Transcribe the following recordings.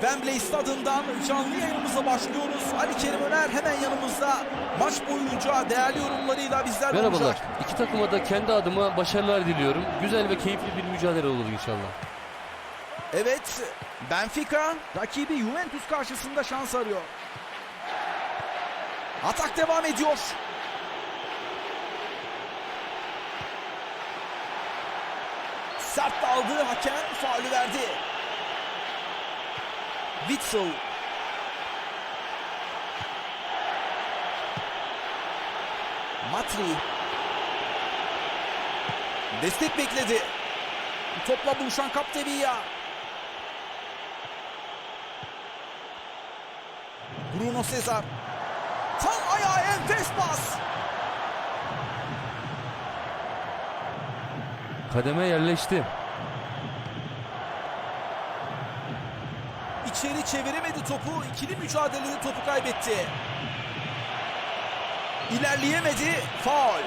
Wembley stadından canlı yayınımıza başlıyoruz. Ali Kerim Öner hemen yanımızda. Maç boyunca değerli yorumlarıyla bizlerle Merhabalar. olacak. İki takıma da kendi adıma başarılar diliyorum. Güzel ve keyifli bir mücadele olur inşallah. Evet, Benfica rakibi Juventus karşısında şans arıyor. Atak devam ediyor. Sert aldığı hakem faulü verdi. Witzel. Matri. Destek bekledi. Topla buluşan Capdevilla. Bruno Cesar. Tam ayağı enfes pas. Kademe yerleşti. İçeri çeviremedi topu. İkili mücadelede topu kaybetti. İlerleyemedi. Faul.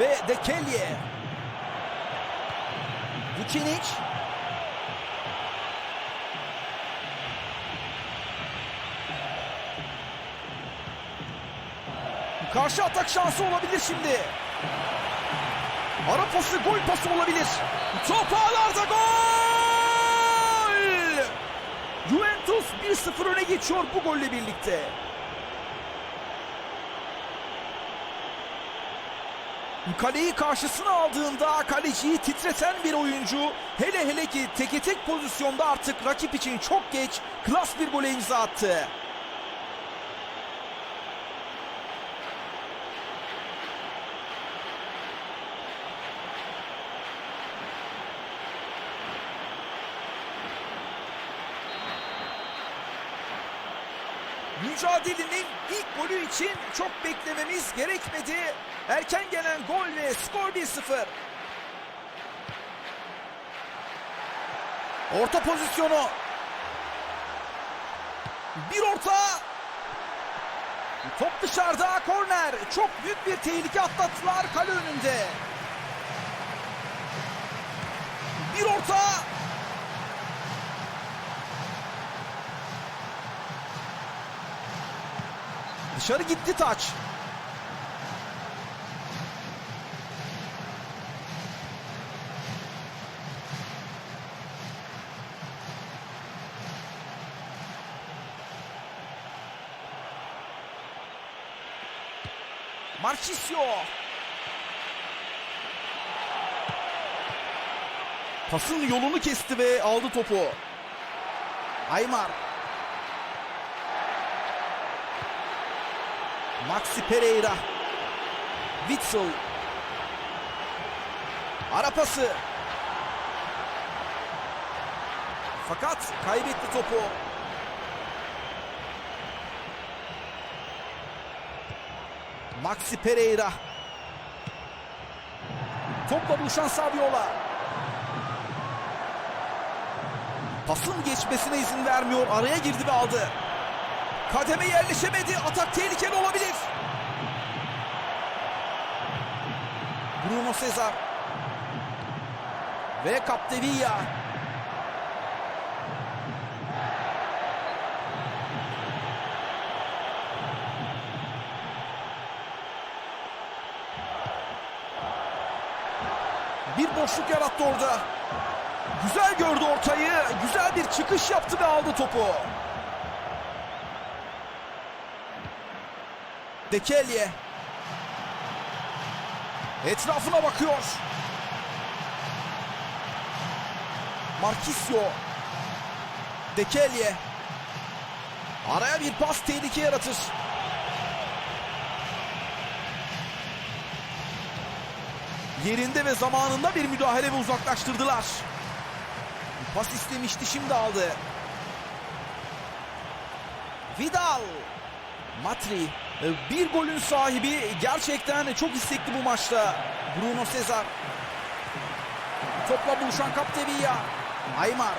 Ve De Kelly. Vucinic. Karşı atak şansı olabilir şimdi. Ara pası gol pası olabilir. Top ağlarda gol! Juventus 1-0 öne geçiyor bu golle birlikte. Kaleyi karşısına aldığında kaleciyi titreten bir oyuncu hele hele ki teke tek pozisyonda artık rakip için çok geç klas bir gole imza attı. Mücadelenin ilk golü için çok beklememiz gerekmedi. Erken gelen gol ve skor 1-0. Orta pozisyonu. Bir orta. Top dışarıda korner. Çok büyük bir tehlike atlattılar kale önünde. Bir orta. Dışarı gitti taç. Marchisio. Pasın yolunu kesti ve aldı topu. Aymar. Maxi Pereira. Witzel. Ara pası. Fakat kaybetti topu. Maxi Pereira. Topla buluşan Saviola. Pasın geçmesine izin vermiyor. Araya girdi ve aldı. Kademe yerleşemedi. Atak tehlikeli olabilir. Bruno Cesar. Ve Capdevilla. Bir boşluk yarattı orada. Güzel gördü ortayı. Güzel bir çıkış yaptı ve aldı topu. Dekelye. Etrafına bakıyor. Marquisio. Dekelye. Araya bir pas tehlike yaratır. Yerinde ve zamanında bir müdahale ve uzaklaştırdılar. Pas istemişti şimdi aldı. Vidal. Matri bir golün sahibi gerçekten çok istekli bu maçta. Bruno Cesar. Topla buluşan Capdevilla. Aymar.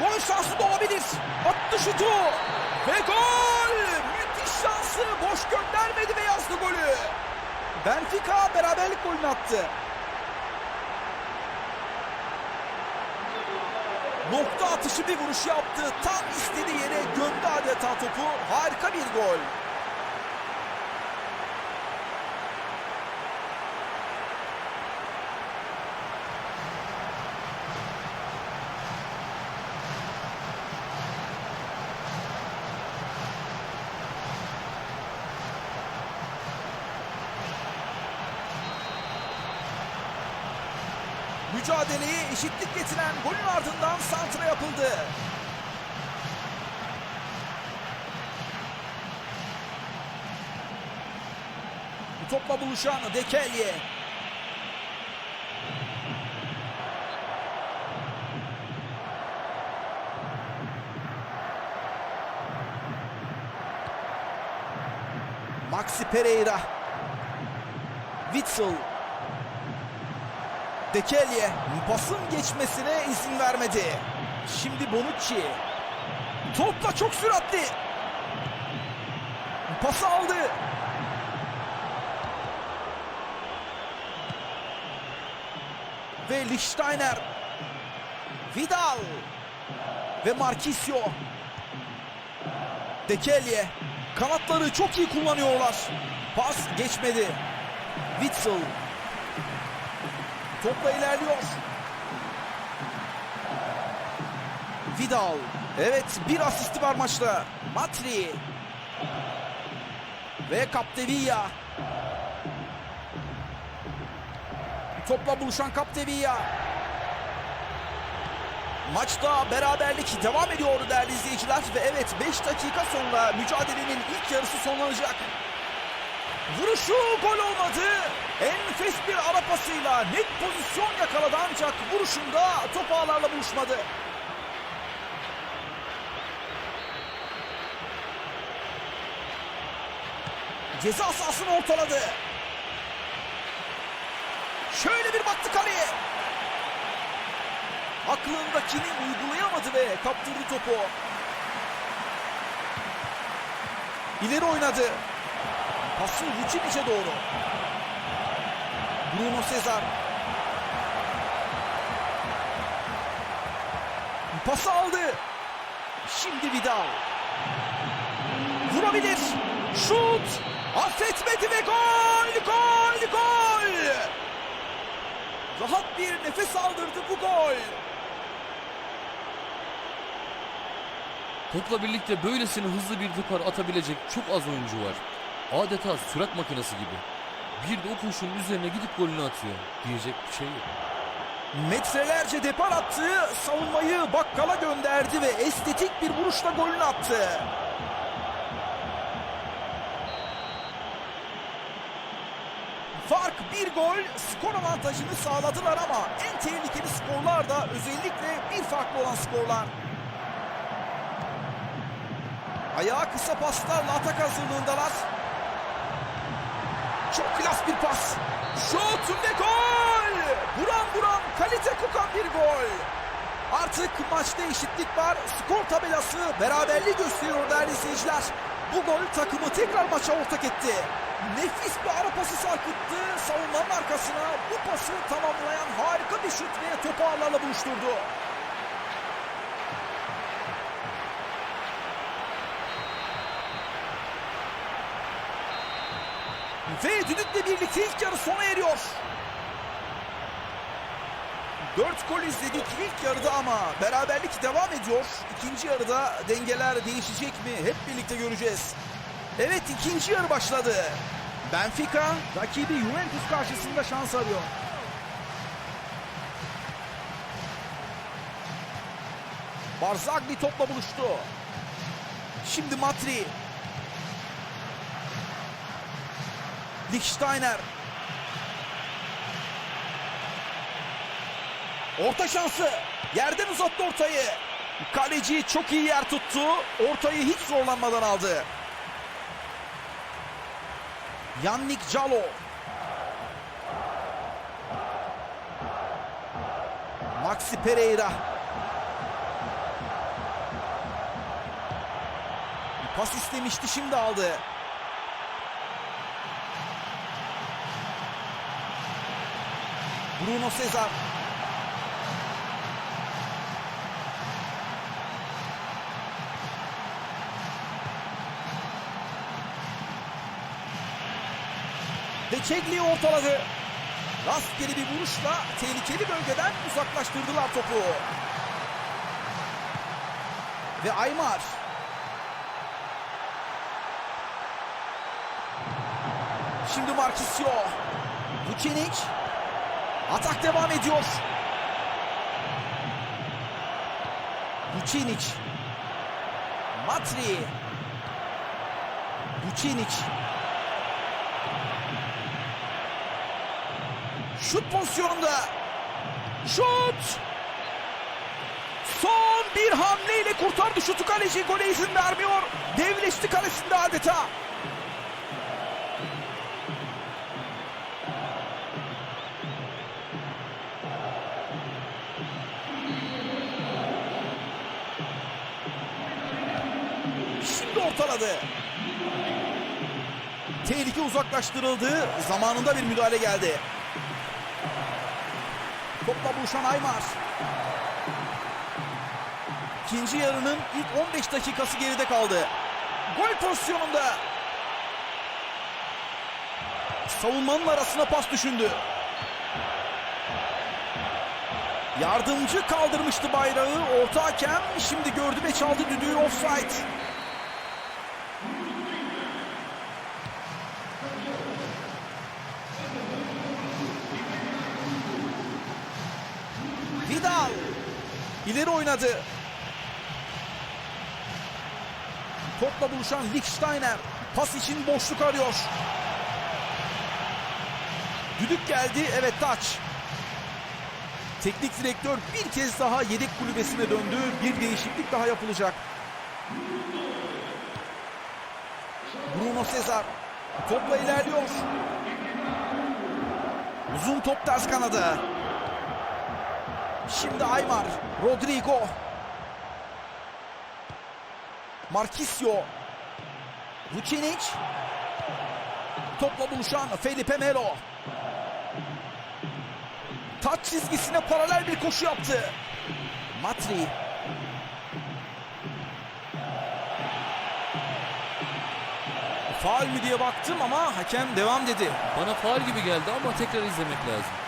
Gol şansı da olabilir. Attı şutu. Ve gol! Müthiş şans pası boş göndermedi ve yazdı golü. Benfica beraberlik golünü attı. Nokta atışı bir vuruş yaptı. Tam istediği yere gömdü adeta topu. Harika bir gol. Eşitlik getiren golün ardından santra yapıldı. Bu topla buluşan Dekelye. Maxi Pereira. Witzel. Dekelye pasın geçmesine izin vermedi. Şimdi Bonucci. Topla çok süratli. Pası aldı. Ve Lichtsteiner. Vidal. Ve Marquisio. Dekelye. Kanatları çok iyi kullanıyorlar. Pas geçmedi. Witzel. Topla ilerliyor. Vidal. Evet bir asisti var maçta. Matri. Ve Capdevilla. Topla buluşan Capdevilla. Maçta beraberlik devam ediyor değerli izleyiciler. Ve evet 5 dakika sonra mücadelenin ilk yarısı sonlanacak. Vuruşu gol olmadı. Enfes bir ara pasıyla net pozisyon yakaladı ancak vuruşunda top ağlarla buluşmadı. Ceza sahasını ortaladı. Şöyle bir baktı kaleye. Aklındakini uygulayamadı ve kaptırdı topu. İleri oynadı. Pası Vucinic doğru. Bruno Cesar. Pası aldı. Şimdi Vidal. Vurabilir. Şut. Affetmedi ve gol! Gol! Gol! Rahat bir nefes aldırdı bu gol. Topla birlikte böylesine hızlı bir depar atabilecek çok az oyuncu var. Adeta sürat makinesi gibi. Bir de o koşunun üzerine gidip golünü atıyor. Diyecek bir şey yok. Metrelerce depar attığı savunmayı bakkala gönderdi ve estetik bir vuruşla golünü attı. Fark bir gol skor avantajını sağladılar ama en tehlikeli skorlar da özellikle bir farklı olan skorlar. Ayağı kısa paslarla atak hazırlığındalar. Çok klas bir pas. Şut ve gol! Buram buram kalite kokan bir gol. Artık maçta eşitlik var. Skor tabelası beraberliği gösteriyor değerli izleyiciler. Bu gol takımı tekrar maça ortak etti. Nefis bir ara pası sarkıttı. Savunmanın arkasına bu pası tamamlayan harika bir şut ve topu ağlarla buluşturdu. Ve düdükle birlikte ilk yarı sona eriyor. Dört gol izledik ilk yarıda ama beraberlik devam ediyor. İkinci yarıda dengeler değişecek mi hep birlikte göreceğiz. Evet ikinci yarı başladı. Benfica rakibi Juventus karşısında şans arıyor. Barzagli topla buluştu. Şimdi Matri. Lichtsteiner. Orta şansı. Yerden uzattı ortayı. Kaleci çok iyi yer tuttu. Ortayı hiç zorlanmadan aldı. Yannick Calo. Maxi Pereira. Pas istemişti şimdi aldı. Bruno Cesar. Ve Çegli ortaladı. Rastgele bir vuruşla tehlikeli bölgeden uzaklaştırdılar topu. Ve Aymar. Şimdi Marquisio. Vucinic. Atak devam ediyor. Vucinic. Matri. Vucinic. Şut pozisyonunda. Şut. Son bir hamleyle kurtardı şutu kaleci. Gole izin vermiyor. Devleşti kalesinde adeta. Ortaladı. Tehlike uzaklaştırıldı. Zamanında bir müdahale geldi. Topla buluşan Aymar. İkinci yarının ilk 15 dakikası geride kaldı. Gol pozisyonunda. Savunmanın arasına pas düşündü. Yardımcı kaldırmıştı bayrağı. Orta hakem şimdi gördü ve çaldı düdüğü offside. Vidal ileri oynadı. Topla buluşan Lichtsteiner pas için boşluk arıyor. Düdük geldi. Evet taç. Teknik direktör bir kez daha yedek kulübesine döndü. Bir değişiklik daha yapılacak. Bruno Cesar topla ilerliyor. Uzun top ters kanada. Şimdi Aymar, Rodrigo. Marquisio. Vucinic. Topla buluşan Felipe Melo. Taç çizgisine paralel bir koşu yaptı. Matri. Faul mü diye baktım ama hakem devam dedi. Bana faal gibi geldi ama tekrar izlemek lazım.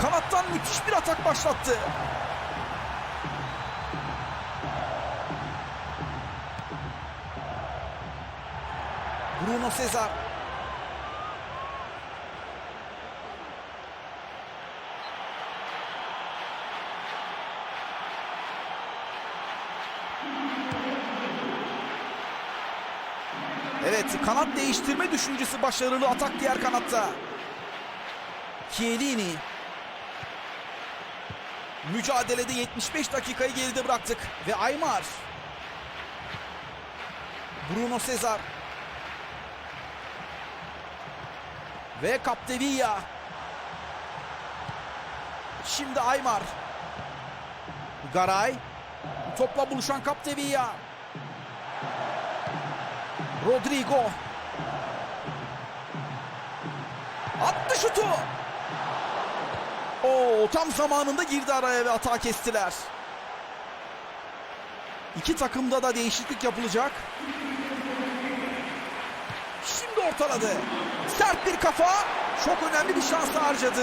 Kanattan müthiş bir atak başlattı. Bruno Cesar. Evet kanat değiştirme düşüncesi başarılı atak diğer kanatta. Chiellini. Mücadelede 75 dakikayı geride bıraktık. Ve Aymar. Bruno Cesar. Ve Capdevilla. Şimdi Aymar. Garay. Topla buluşan Capdevilla. Rodrigo. Attı şutu. Oo, tam zamanında girdi araya ve atağı kestiler. İki takımda da değişiklik yapılacak. Şimdi ortaladı. Sert bir kafa. Çok önemli bir şans harcadı.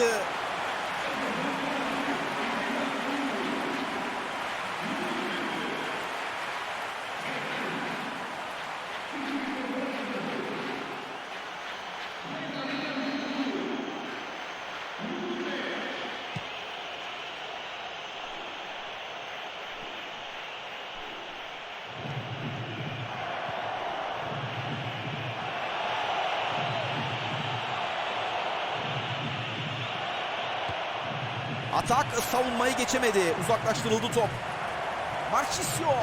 Atak savunmayı geçemedi. Uzaklaştırıldı top. Marchisio.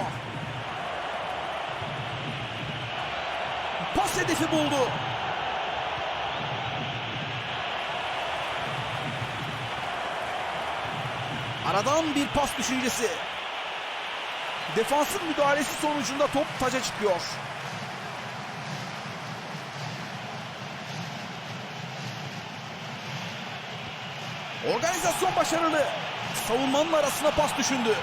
Pas hedefi buldu. Aradan bir pas düşüncesi. Defansın müdahalesi sonucunda top taca çıkıyor. Organizasyon başarılı. Savunmanın arasına pas düşündü.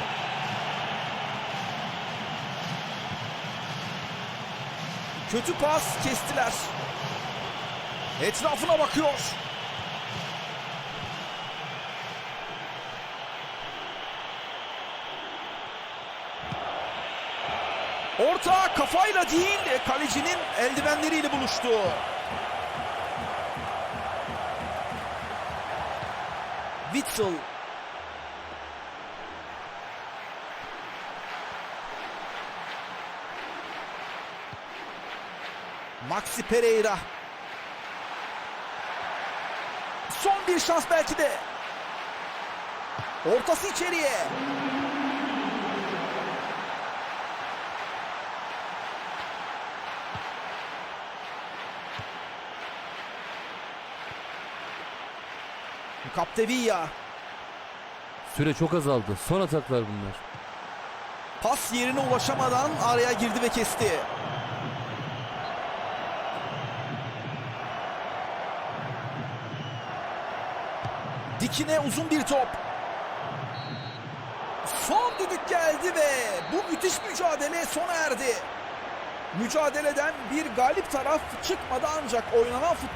Kötü pas kestiler. Etrafına bakıyor. Orta kafayla değil kalecinin eldivenleriyle buluştu. Witzel. Maxi Pereira. Son bir şans belki de. Ortası içeriye. Capdevilla. Süre çok azaldı. Son ataklar bunlar. Pas yerine ulaşamadan araya girdi ve kesti. Dikine uzun bir top. Son düdük geldi ve bu müthiş mücadele sona erdi. Mücadeleden bir galip taraf çıkmadı ancak oynanan futbol